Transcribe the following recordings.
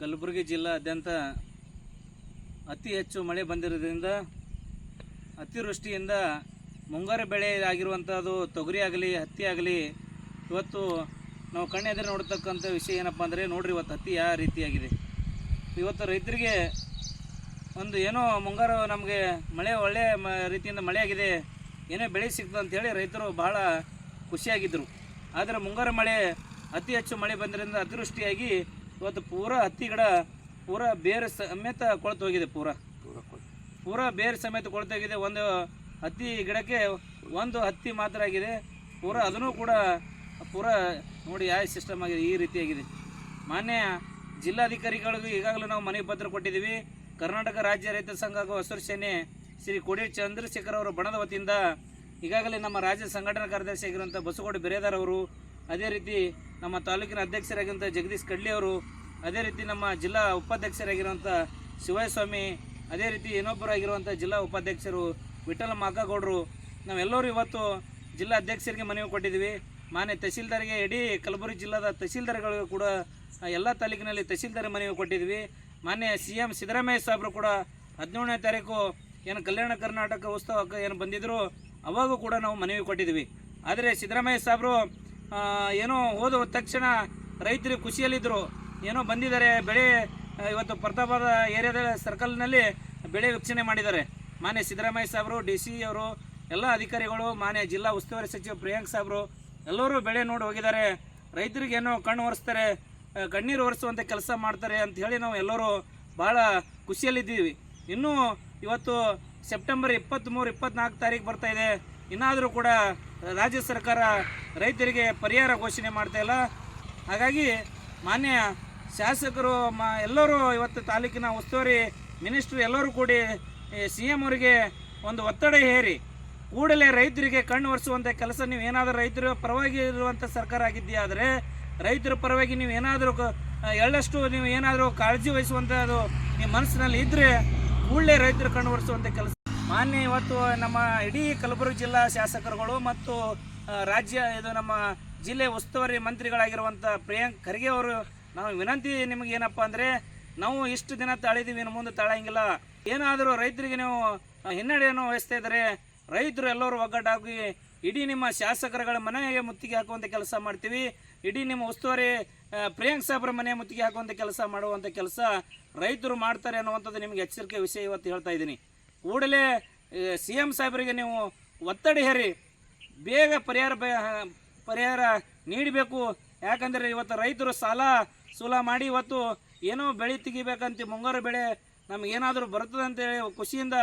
ಕಲಬುರಗಿ ಜಿಲ್ಲಾದ್ಯಂತ ಅತಿ ಹೆಚ್ಚು ಮಳೆ ಬಂದಿರೋದ್ರಿಂದ ಅತಿವೃಷ್ಟಿಯಿಂದ ಮುಂಗಾರು ಬೆಳೆ ಆಗಿರುವಂಥದ್ದು ತೊಗರಿ ಆಗಲಿ, ಹತ್ತಿ ಆಗಲಿ, ಇವತ್ತು ನಾವು ಕಣ್ಣೆದುರು ನೋಡ್ತಕ್ಕಂಥ ವಿಷಯ ಏನಪ್ಪ ಅಂದರೆ ನೋಡ್ರಿ, ಇವತ್ತು ಹತ್ತಿ ಯಾವ ರೀತಿಯಾಗಿದೆ. ಇವತ್ತು ರೈತರಿಗೆ ಒಂದು ಏನೋ ಮುಂಗಾರು ನಮಗೆ ಮಳೆ ಒಳ್ಳೆಯ ಮ, ರೀತಿಯಿಂದ ಮಳೆಯಾಗಿದೆ ಏನೇ ಬೆಳೆ ಸಿಗ್ತದೆ ಅಂಥೇಳಿ ರೈತರು ಭಾಳ ಖುಷಿಯಾಗಿದ್ದರು ಆದರೆ ಮುಂಗಾರು ಮಳೆ ಅತಿ ಹೆಚ್ಚು ಮಳೆ ಬಂದರಿಂದ ಅತಿವೃಷ್ಟಿಯಾಗಿ ಇವತ್ತು ಪೂರಾ ಹತ್ತಿ ಗಿಡ ಪೂರಾ ಬೇರೆ ಸಮೇತ ಕೊಳತು ಹೋಗಿದೆ ಪೂರಾ. ಪೂರ ಬೇರೆ ಸಮೇತ ಕೊಳ್ತೋಗಿದೆ ಒಂದು ಹತ್ತಿ ಗಿಡಕ್ಕೆ ಒಂದು ಹತ್ತಿ ಮಾತ್ರ ಆಗಿದೆ. ಪೂರಾ ಅದನ್ನು ಕೂಡ ಪೂರಾ ನೋಡಿ ಯಾವ ಸಿಸ್ಟಮ್ ಆಗಿದೆ ಈ ರೀತಿಯಾಗಿದೆ ಮಾನ್ಯ ಜಿಲ್ಲಾಧಿಕಾರಿಗಳಿಗೂ ಈಗಾಗಲೇ ನಾವು ಮನವಿ ಪತ್ರ ಕೊಟ್ಟಿದ್ದೀವಿ. ಕರ್ನಾಟಕ ರಾಜ್ಯ ರೈತ ಸಂಘ ಹಾಗೂ ಹಸಿರು ಸೇನೆ ಶ್ರೀ ಕೋಡಿ ಚಂದ್ರಶೇಖರ್ ಅವರು ಬಣದ ವತಿಯಿಂದ ಈಗಾಗಲೇ ನಮ್ಮ ರಾಜ್ಯ ಸಂಘಟನಾ ಕಾರ್ಯದರ್ಶಿ ಆಗಿರುವಂಥ ಬಸಗೋಡು ಬೇರೆದಾರವರು ಅವರು ಅದೇ ರೀತಿ ನಮ್ಮ ತಾಲೂಕಿನ ಅಧ್ಯಕ್ಷರಾಗಿರುವಂಥ ಜಗದೀಶ್ ಕಡ್ಲಿ ಅವರು, ಅದೇ ರೀತಿ ನಮ್ಮ ಜಿಲ್ಲಾ ಉಪಾಧ್ಯಕ್ಷರಾಗಿರುವಂಥ ಶಿವಸ್ವಾಮಿ, ಅದೇ ರೀತಿ ಇನ್ನೊಬ್ಬರಾಗಿರುವಂಥ ಜಿಲ್ಲಾ ಉಪಾಧ್ಯಕ್ಷರು ವಿಠಲ ಮಾಕಗೌಡರು, ನಾವೆಲ್ಲರೂ ಇವತ್ತು ಜಿಲ್ಲಾ ಅಧ್ಯಕ್ಷರಿಗೆ ಮನವಿ ಕೊಟ್ಟಿದ್ದೀವಿ. ಮಾನ್ಯ ತಹಸೀಲ್ದಾರ್ಗೆ ಇಡೀ ಕಲಬುರಗಿ ಜಿಲ್ಲಾದ ತಹಸೀಲ್ದಾರ್ಗಳಿಗೂ ಕೂಡ, ಎಲ್ಲ ತಾಲೂಕಿನಲ್ಲಿ ತಹಸೀಲ್ದಾರ್ ಮನವಿ ಕೊಟ್ಟಿದ್ವಿ ಮಾನ್ಯ ಸಿ ಎಂ ಸಿದ್ದರಾಮಯ್ಯ ಸಾಹೇಬರು ಕೂಡ ಹದಿನೇಳನೇ ತಾರೀಕು ಏನು ಕಲ್ಯಾಣ ಕರ್ನಾಟಕ ಉತ್ಸವ ಏನು ಬಂದಿದ್ರು, ಅವಾಗೂ ಕೂಡ ನಾವು ಮನವಿ ಕೊಟ್ಟಿದ್ವಿ ಆದರೆ ಸಿದ್ದರಾಮಯ್ಯ ಸಾಹೇಬರು ಏನೋ ಹೋದ ತಕ್ಷಣ ರೈತರು ಖುಷಿಯಲ್ಲಿದ್ದರು ಏನೋ ಬಂದಿದ್ದಾರೆ, ಬೆಳೆ ಇವತ್ತು ಪ್ರತಾಪದ ಏರಿಯಾದ ಸರ್ಕಲ್ನಲ್ಲಿ ಬೆಳೆ ವೀಕ್ಷಣೆ ಮಾಡಿದ್ದಾರೆ. ಮಾನ್ಯ ಸಿದ್ದರಾಮಯ್ಯ ಸಾಹೇಬರು ಡಿ ಸಿ ಅವರು, ಎಲ್ಲ ಅಧಿಕಾರಿಗಳು, ಮಾನ್ಯ ಜಿಲ್ಲಾ ಉಸ್ತುವಾರಿ ಸಚಿವ ಪ್ರಿಯಾಂಕ್ ಸಾಹೇಬರು ಎಲ್ಲರೂ ಬೆಳೆ ನೋಡಿ ಹೋಗಿದ್ದಾರೆ. ರೈತರಿಗೆ ಏನೋ ಕಣ್ಣು ಒರೆಸ್ತಾರೆ ಕಣ್ಣೀರು ಒರೆಸುವಂಥ ಕೆಲಸ ಮಾಡ್ತಾರೆ ಅಂತ ಹೇಳಿ ನಾವು ಎಲ್ಲರೂ ಭಾಳ ಖುಷಿಯಲ್ಲಿದ್ದೀವಿ. ಇನ್ನೂ ಇವತ್ತು ಸೆಪ್ಟೆಂಬರ್ ಇಪ್ಪತ್ತ್ಮೂರು ಇಪ್ಪತ್ತ್ನಾಲ್ಕು ತಾರೀಕು ಬರ್ತಾಯಿದೆ ಇನ್ನಾದರೂ ಕೂಡ ರಾಜ್ಯ ಸರ್ಕಾರ ರೈತರಿಗೆ ಪರಿಹಾರ ಘೋಷಣೆ ಮಾಡ್ತಾ ಇಲ್ಲ. ಹಾಗಾಗಿ ಮಾನ್ಯ ಶಾಸಕರು, ಮ, ಎಲ್ಲರೂ ಇವತ್ತು ತಾಲೂಕಿನ ಉಸ್ತುವಾರಿ ಮಿನಿಸ್ಟ್ರು ಎಲ್ಲರೂ ಕೂಡಿ ಸಿ ಎಂ ಅವರಿಗೆ ಒಂದು ಒತ್ತಡ ಹೇರಿ. ಕೂಡಲೇ ರೈತರಿಗೆ ಕಣ್ಣು ಒರೆಸುವಂಥ ಕೆಲಸ, ನೀವು ಏನಾದರೂ ರೈತರ ಪರವಾಗಿ ಇರುವಂಥ ಸರ್ಕಾರ ಆಗಿದ್ದೀಯಾದರೆ ಆದರೆ ರೈತರ ಪರವಾಗಿ ನೀವು ಏನಾದರೂ ಎಳ್ಳಷ್ಟು ನೀವು ಏನಾದರೂ ಕಾಳಜಿ ವಹಿಸುವಂಥದ್ದು ನಿಮ್ಮ ಮನಸ್ಸಿನಲ್ಲಿ ಇದ್ದರೆ ಕೂಡಲೇ ರೈತರು ಕಣ್ಣು ಒರೆಸುವಂಥ ಕೆಲಸ ಮಾನ್ಯ ಇವತ್ತು ನಮ್ಮ ಇಡೀ ಕಲಬುರಗಿ ಜಿಲ್ಲಾ ಶಾಸಕರುಗಳು ಮತ್ತು ರಾಜ್ಯ ಇದು ನಮ್ಮ ಜಿಲ್ಲೆ ಉಸ್ತುವಾರಿ ಮಂತ್ರಿಗಳಾಗಿರುವಂಥ ಪ್ರಿಯಾಂಕ್ ಖರ್ಗೆ ಅವರು, ನಾವು ವಿನಂತಿ ನಿಮಗೆ ಏನಪ್ಪ ಅಂದರೆ, ನಾವು ಇಷ್ಟು ದಿನ ತಾಳಿದ್ದೀವಿ ಇನ್ನು ಮುಂದೆ ತಾಳಂಗಿಲ್ಲ. ಏನಾದರೂ ರೈತರಿಗೆ ನೀವು ಹಿನ್ನಡೆಯನ್ನು ವಹಿಸ್ತಾ ಇದ್ದರೆ ರೈತರು ಎಲ್ಲರೂ ಒಗ್ಗಟ್ಟಾಗಿ ಇಡೀ ನಿಮ್ಮ ಶಾಸಕರುಗಳ ಮನೆಗೆ ಮುತ್ತಿಗೆ ಹಾಕುವಂಥ ಕೆಲಸ ಮಾಡ್ತೀವಿ. ಇಡೀ ನಿಮ್ಮ ಉಸ್ತುವಾರಿ ಪ್ರಿಯಾಂಕ್ ಸಾಹೇಬ್ರ ಮನೆ ಮುತ್ತಿಗೆ ಹಾಕುವಂಥ ಕೆಲಸ ಮಾಡುವಂಥ ಕೆಲಸ ರೈತರು ಮಾಡ್ತಾರೆ ಅನ್ನುವಂಥದ್ದು ನಿಮಗೆ ಎಚ್ಚರಿಕೆ ವಿಷಯ ಇವತ್ತು ಹೇಳ್ತಾ ಇದ್ದೀನಿ. ಕೂಡಲೇ ಸಿ ಎಂ ಸಾಹೇಬರಿಗೆ ನೀವು ಒತ್ತಡ ಹೇರಿ. ಬೇಗ ಪರಿಹಾರ ಪರಿಹಾರ ನೀಡಬೇಕು. ಯಾಕಂದರೆ ಇವತ್ತು ರೈತರು ಸಾಲ ಸೂಲ ಮಾಡಿ ಇವತ್ತು ಏನೋ ಬೆಳೆ ತೆಗಿಬೇಕಂತ ಮುಂಗಾರು ಬೆಳೆ ನಮಗೇನಾದರೂ ಬರ್ತದೆ ಅಂತೇಳಿ ಖುಷಿಯಿಂದ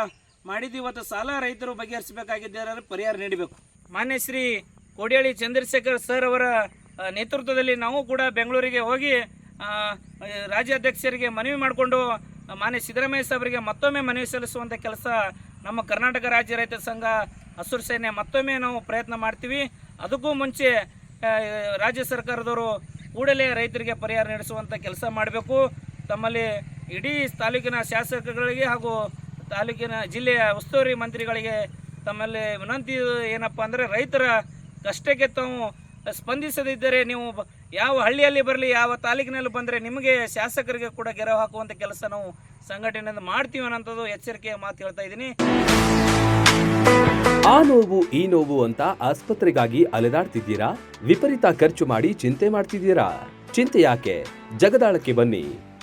ಮಾಡಿದ್ದು ಇವತ್ತು ಸಾಲ ರೈತರು ಬಗೆಹರಿಸಬೇಕಾಗಿದ್ದಾರೆ ಪರಿಹಾರ ನೀಡಬೇಕು. ಮಾನ್ಯ ಶ್ರೀ ಕೋಡಿಹಳ್ಳಿ ಚಂದ್ರಶೇಖರ್ ಸರ್ ಅವರ ನೇತೃತ್ವದಲ್ಲಿ ನಾವು ಕೂಡ ಬೆಂಗಳೂರಿಗೆ ಹೋಗಿ ರಾಜ್ಯಾಧ್ಯಕ್ಷರಿಗೆ ಮನವಿ ಮಾಡಿಕೊಂಡು ಮಾನ್ಯ ಸಿದ್ದರಾಮಯ್ಯ ಸಾಹೇಬರಿಗೆ ಮತ್ತೊಮ್ಮೆ ಮನವಿ ಸಲ್ಲಿಸುವಂಥ ಕೆಲಸ ನಮ್ಮ ಕರ್ನಾಟಕ ರಾಜ್ಯ ರೈತ ಸಂಘ ಹಸಿರು ಸೇನೆ ಮತ್ತೊಮ್ಮೆ ನಾವು ಪ್ರಯತ್ನ ಮಾಡ್ತೀವಿ. ಅದಕ್ಕೂ ಮುಂಚೆ ರಾಜ್ಯ ಸರ್ಕಾರದವರು ಕೂಡಲೇ ರೈತರಿಗೆ ಪರಿಹಾರ ನಡೆಸುವಂಥ ಕೆಲಸ ಮಾಡಬೇಕು. ತಮ್ಮಲ್ಲಿ ಇಡೀ ತಾಲೂಕಿನ ಶಾಸಕಗಳಿಗೆ ಹಾಗೂ ತಾಲೂಕಿನ ಜಿಲ್ಲೆಯ ಉಸ್ತುವಾರಿ ಮಂತ್ರಿಗಳಿಗೆ ತಮ್ಮಲ್ಲಿ ವಿನಂತಿ ಏನಪ್ಪ ಅಂದರೆ ರೈತರ ಕಷ್ಟಕ್ಕೆ ತಾವು ಸ್ಪಂದಿಸದಿದ್ದರೆ ನೀವು ಯಾವ ಹಳ್ಳಿಯಲ್ಲಿ ಬರಲಿ, ಯಾವ ತಾಲೂಕಿನಲ್ಲಿ ಬಂದರೆ ನಿಮಗೆ ಶಾಸಕರಿಗೆ ಕೂಡ ಗೆರವು ಹಾಕುವಂಥ ಕೆಲಸ ನಾವು ಸಂಘಟನೆಯಿಂದ ಮಾಡ್ತೀವಿ ಅನ್ನೋಂಥದ್ದು ಎಚ್ಚರಿಕೆಯ ಮಾತು ಹೇಳ್ತಾ ಇದ್ದೀನಿ. ಆ ನೋವು, ಈ ನೋವು ಅಂತ ಆಸ್ಪತ್ರೆಗಾಗಿ ಅಲೆದಾಡ್ತಿದ್ದೀರಾ? ವಿಪರೀತ ಖರ್ಚು ಮಾಡಿ ಚಿಂತೆ ಮಾಡ್ತಿದ್ದೀರಾ? ಚಿಂತೆ ಯಾಕೆ? ಜಗದಾಳಕ್ಕೆ ಬನ್ನಿ.